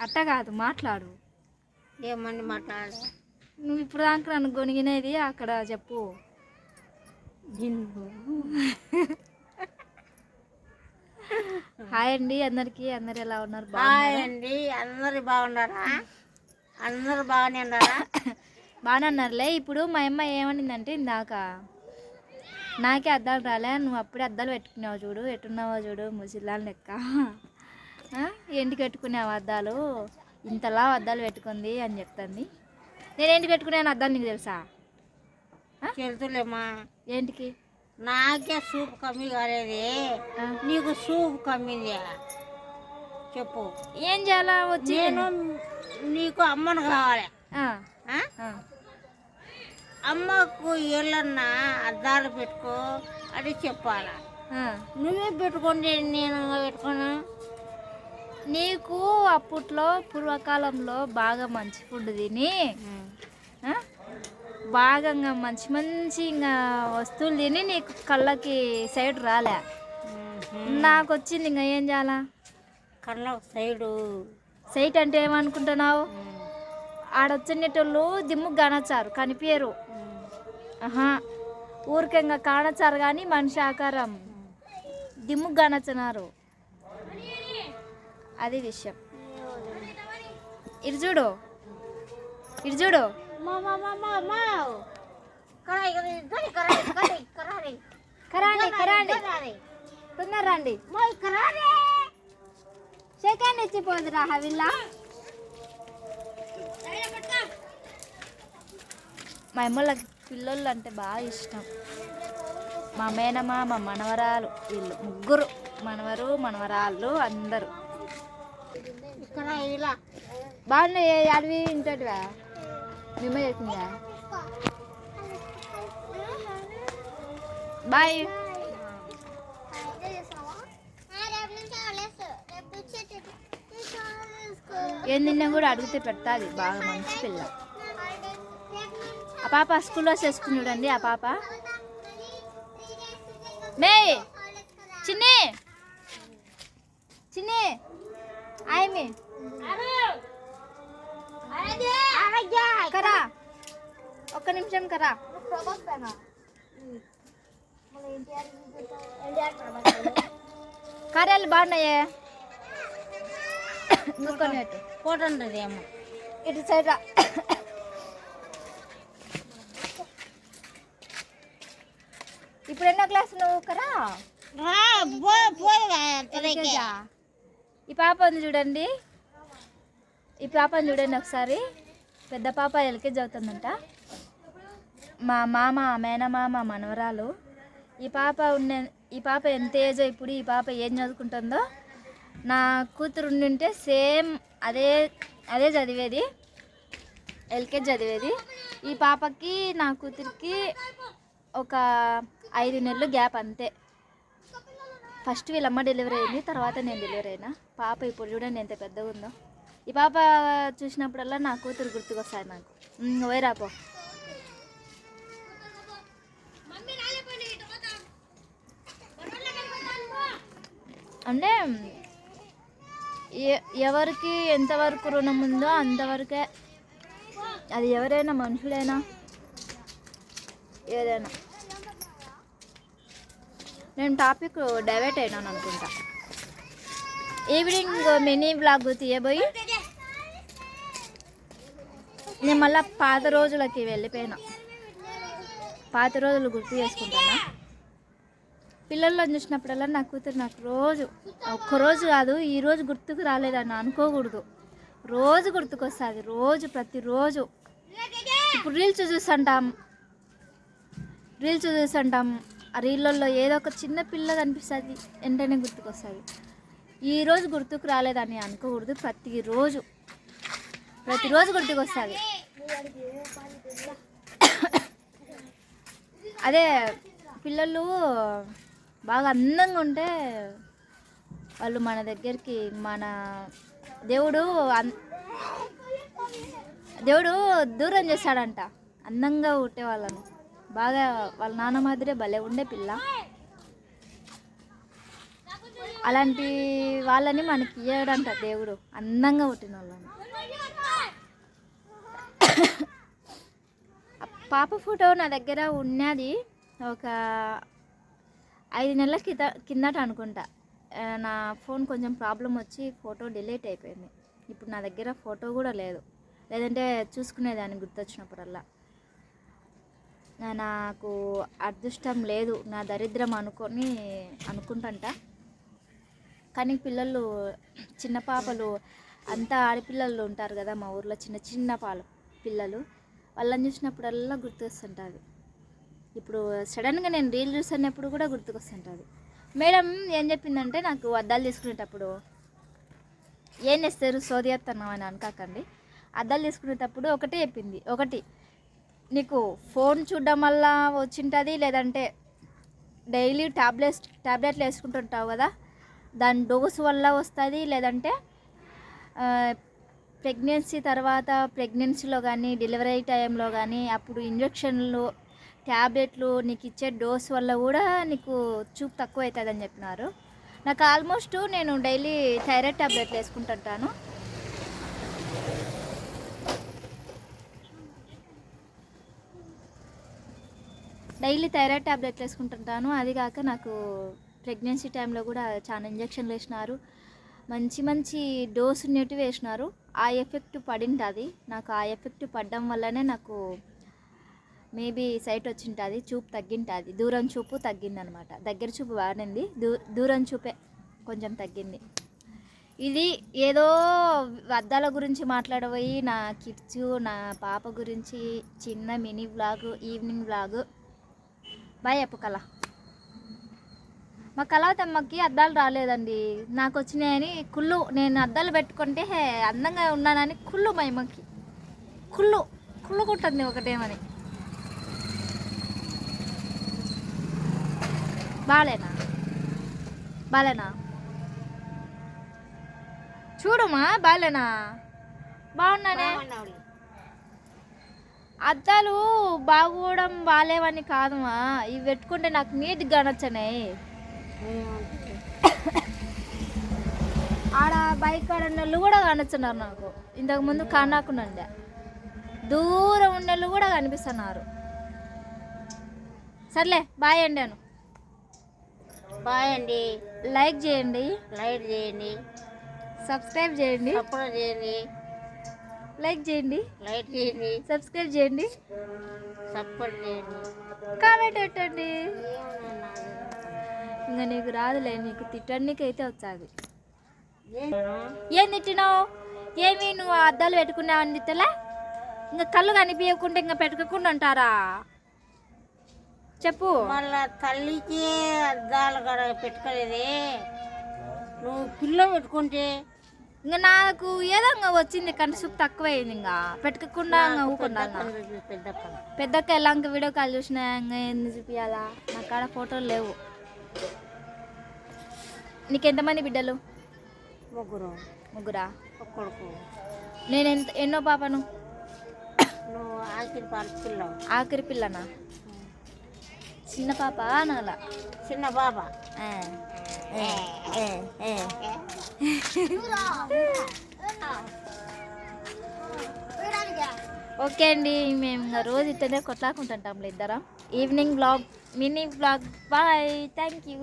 అట్ట కాదు మాట్లాడు. ఏమని మాట్లాడ నువ్వు ఇప్పుడు దాకా నన్ను గొనిగినది అక్కడ చెప్పు. హాయ్ అండి అందరికి అందరు ఎలా ఉన్నారు? హాయ్? అండి అందరు బాగున్నారా? అందరు బాగానే ఉన్నారా? బాగానే అన్నారులే ఇప్పుడు మా అమ్మ ఏమనిందంటే ఇందాక నాకే అద్దాలు రాలే నువ్వు అప్పుడే అద్దాలు పెట్టుకున్నావు చూడు ఎట్టున్నావో చూడు ముసిలాని లెక్క. ఆ? ఏంటికి పెట్టుకున్నావు అద్దాలు ఇంతలా అద్దాలు పెట్టుకుంది అని చెప్తుంది. నేను ఏంటి పెట్టుకున్నాను అద్దాలు నీకు తెలుసా? తెలుతులేమ్మా ఏంటికి? నాకే సూప్ కమ్మి కాలేదు. నీకు సూప్ కమ్మింది. చెప్పు. ఏం చేయాలా వచ్చి? నేను నీకు అమ్మను కావాలి. అమ్మకు ఏళ్ళన్నా అద్దాలు పెట్టుకో అని చెప్పాలా. నువ్వే పెట్టుకోండి నేను పెట్టుకోను? నీకు అప్పట్లో పూర్వకాలంలో బాగా మంచి ఫుడ్ తిని? బాగా మంచి మంచి ఇంకా వస్తువులు తిని నీకు కళ్ళకి సైడ్ రాలే. నాకు వచ్చింది ఇంకా ఏం చేయాలా? కళ్ళ సైడు సైట్ అంటే ఏమనుకుంటున్నావు? ఆడొచ్చినటోళ్ళు దిమ్ము గనచారు కనిపించరు ఆహా. ఊరికే ఇంకా కానచారు కానీ మనిషి ఆకారం. దిమ్ము గనచనారు అది విషయం. ఇటు చూడు. ఇటు చూడు. మా మా మా మా మా. కరాయి కరాయి కరాయి కరాయి కరాయి కరాయి. కరాండి కరాండి. కరాయి. తొందర రండి. సెకండ్ ఇచ్చిపోదురా హవిల్లా. మా అమ్మలకి పిల్లలు అంటే బాగా ఇష్టం. మా మేనమ్మ మా మనవరాలు వీళ్ళు ముగ్గురు. మనవరు మనవరాళ్ళు అందరూ. ఇలా. బాగున్నాయి అడవి ఇంటటివా? నిమ్మ చేసిందా బాయ్. ఏం తిన్నా కూడా అడిగితే పెడతాది బాగా మంచి పిల్ల. ఆ పాప స్కూల్లో చేసుకుని చూడండి ఆ పాప. మే చిన్ని. చిన్ని. ఆయమి కరా ఒక్క నిమిషం కరా కార్యాలు బాగున్నాయే ఇంకొన్ని పెట్టు ఫోటో ఉంటుంది ఏమో ఇటు సైడ్ రా ఇప్పుడు ఎన్నో క్లాస్ నువ్వు కరా ఎల్కేజా? ఈ పాప ఉంది చూడండి. ఈ పాపని చూడండి ఒకసారి. పెద్ద పాప ఎల్కేజీ అవుతుందంట మా మామ మేనమామ మనవరాలు. ఈ పాప ఉండే ఈ పాప ఎంత ఏజో ఇప్పుడు ఈ పాప ఏం చదువుకుంటుందో. నా కూతురు ఉండింటే సేమ్ అదే అదే చదివేది. ఎల్కేజీ చదివేది. ఈ పాపకి నా కూతురికి ఒక ఐదు నెలలు గ్యాప్ అంతే. ఫస్ట్ వీళ్ళమ్మ డెలివరీ అయింది తర్వాత నేను డెలివరీ అయినా. పాప ఇప్పుడు చూడండి ఎంత పెద్దగా ఉందో. ఈ పాప చూసినప్పుడల్లా నా కూతురు గుర్తుకొస్తాయి నాకు. వైరాపో అంటే ఎవరికి ఎంతవరకు రుణం ఉందో అంతవరకే అది ఎవరైనా మనుషులైనా ఏదైనా. నేను టాపిక్ డైవర్ట్ అయినాను అనుకుంటా. ఈవినింగ్ మినీ బ్లాగ్ తీయబోయి నేను మళ్ళీ పాత రోజులకి వెళ్ళిపోయినా. పాత రోజులు గుర్తు చేసుకుంటానా? పిల్లలను చూసినప్పుడల్లా నా కూతురు నాకు రోజు ఒక్కరోజు కాదు ఈరోజు గుర్తుకు రాలేదని అనుకోకూడదు. రోజు గుర్తుకొస్తుంది రోజు ప్రతిరోజు. ఇప్పుడు రీల్స్ చూస్తుంటాం. రీల్స్ చూస్తుంటాం. ఆ రీళ్ళల్లో ఏదో ఒక చిన్న పిల్ల కనిపిస్తుంది వెంటనే గుర్తుకొస్తుంది. ఈరోజు గుర్తుకు రాలేదని అనుకోకూడదు ప్రతిరోజు ప్రతిరోజు గుర్తుకొస్తుంది. అదే పిల్లలు బాగా అందంగా ఉంటే వాళ్ళు మన దగ్గరికి మన దేవుడు దేవుడు దూరం చేస్తాడంట అందంగా పుట్టే వాళ్ళను. బాగా వాళ్ళ నాన్న మాదిరే భలే ఉండే పిల్ల. అలాంటి వాళ్ళని మనకి ఇయ్యడంట దేవుడు. అందంగా పుట్టిన వాళ్ళని. పాప ఫోటో నా దగ్గర ఉన్నది ఒక ఐదు నెలల కింద కిందట అనుకుంటా. నా ఫోన్ కొంచెం ప్రాబ్లం వచ్చి ఫోటో డిలీట్ అయిపోయింది. ఇప్పుడు నా దగ్గర ఫోటో కూడా లేదు. లేదంటే చూసుకునేదాన్ని గుర్తొచ్చినప్పుడల్లా. నాకు అదృష్టం లేదు నా దరిద్రం అనుకొని అనుకుంటంట. కానీ పిల్లలు చిన్న పాపలు అంతా ఆడపిల్లలు ఉంటారు కదా మా ఊర్లో చిన్న చిన్న పాలు పిల్లలు. వాళ్ళని చూసినప్పుడల్లా గుర్తుకొస్తుంటుంది ఇప్పుడు సడన్గా నేను రీల్ చూసినప్పుడు కూడా గుర్తుకొస్తుంటుంది. మేడం ఏం చెప్పిందంటే నాకు అద్దాలు తీసుకునేటప్పుడు ఏం చేస్తారు? సోదియత్తన్నాం అని అనుకోకండి. అద్దాలు తీసుకునేటప్పుడు ఒకటే చెప్పింది ఒకటి నీకు ఫోన్ చూడడం వల్ల వచ్చింటుంది లేదంటే డైలీ ట్యాబ్లెట్స్ ట్యాబ్లెట్లు వేసుకుంటుంటావు కదా దాని డోస్ వల్ల వస్తుంది లేదంటే ప్రెగ్నెన్సీ తర్వాత ప్రెగ్నెన్సీలో కానీ డెలివరీ టైంలో కానీ అప్పుడు ఇంజక్షన్లు ట్యాబ్లెట్లు నీకు ఇచ్చే డోస్ వల్ల కూడా నీకు చూపు తక్కువ అవుతుందని చెప్పినారు. నాకు ఆల్మోస్ట్ నేను డైలీ థైరాయిడ్ ట్యాబ్లెట్లు వేసుకుంటుంటాను. డైలీ థైరాయిడ్ ట్యాబ్లెట్లు వేసుకుంటుంటాను. అది కాక నాకు ప్రెగ్నెన్సీ టైంలో కూడా చాలా ఇంజక్షన్లు వేసినారు. మంచి మంచి డోస్ ఉన్నట్టు వేసినారు. ఆ ఎఫెక్ట్ పడింటుంది నాకు ఆ ఎఫెక్ట్ పడడం వల్లనే నాకు మేబీ సైట్ వచ్చింటుంది చూపు తగ్గింటుంది. దూరం చూపు తగ్గిందనమాట. దగ్గర చూపు బాగానేంది దూ దూరం చూపే కొంచెం తగ్గింది. ఇది ఏదో అద్దాల గురించి మాట్లాడబోయి నా కిడ్స్ నా పాప గురించి చిన్న mini vlog evening vlog bye చెప్పు కళ. మా కళావతమ్మకి అద్దాలు రాలేదండి. నాకు వచ్చినాయని కుళ్ళు నేను అద్దాలు పెట్టుకుంటే అందంగా ఉన్నానని కుళ్ళు మా అమ్మకి. కుళ్ళు కుళ్ళు కుట్టింది ఒకటేమని. బాలేనా? బాలేనా? చూడమ్మా బాలేనా? బాగున్నానే? అద్దాలు బాగోవడం బాలేవని కాదమ్మా ఇవి పెట్టుకుంటే నాకు నీట్గా నచ్చనాయి ఏమంటుంది? ఆడ బైక్ ఆడ ఉన్నోళ్ళు కూడా కనొచ్చున్నారు నాకు. ఇంతకు ముందు కానాకుండా దూరం ఉన్నోళ్ళు కూడా కనిపిస్తున్నారు. సర్లే బాయ్ అండాను బాయ్ అండి. లైక్ చేయండి. లైట్ చేయండి. సబ్స్క్రైబ్ చేయండి. సపోర్ట్ చేయండి. లైక్ చేయండి. లైట్ చేయండి. సబ్స్క్రైబ్ చేయండి. సపోర్ట్ చేయండి. కామెంట్ పెట్టండి? ఇంకా నీకు రాదులే నీకు తిట్టడానికి అయితే వచ్చాది. ఏం? తిట్టినావు? ఏమి నువ్వు అద్దాలు పెట్టుకున్నావు అని తిట్టలే? ఇంకా కళ్ళు కనిపించకుండా ఇంకా పెట్టుకోకుండా ఉంటారా? చెప్పు. మళ్ళా తల్లికి అద్దాలు పెట్టుకోలేదే. నువ్వు పిల్ల పెట్టుకుంటే ఇంకా నాకు ఏదో ఇంకా వచ్చింది కంటి చూపు తక్కువైంది ఇంకా? పెట్టుకోకుండా ఇంకా ఊకుండా పెద్దక్క ఎలా ఇంకా వీడియో కాల్ చూసినా ఇంకా ఎందుకు చూపించాలా నా కాడ ఫోటోలు లేవు. నీకు ఎంతమంది బిడ్డలు? ముగ్గురు. ముగ్గురా? కొడుకు. నేను ఎంత ఎన్నో పాపను? ఆఖరి పాలు పిల్లవు ఆఖరి పిల్లనా? చిన్న పాప నాలా? చిన్న బాబా ఓకే అండి మేము ఇంకా రోజు ఇతనే కొట్లాకుంటుంటాం ఇద్దరం. Evening blog mini blog bye thank you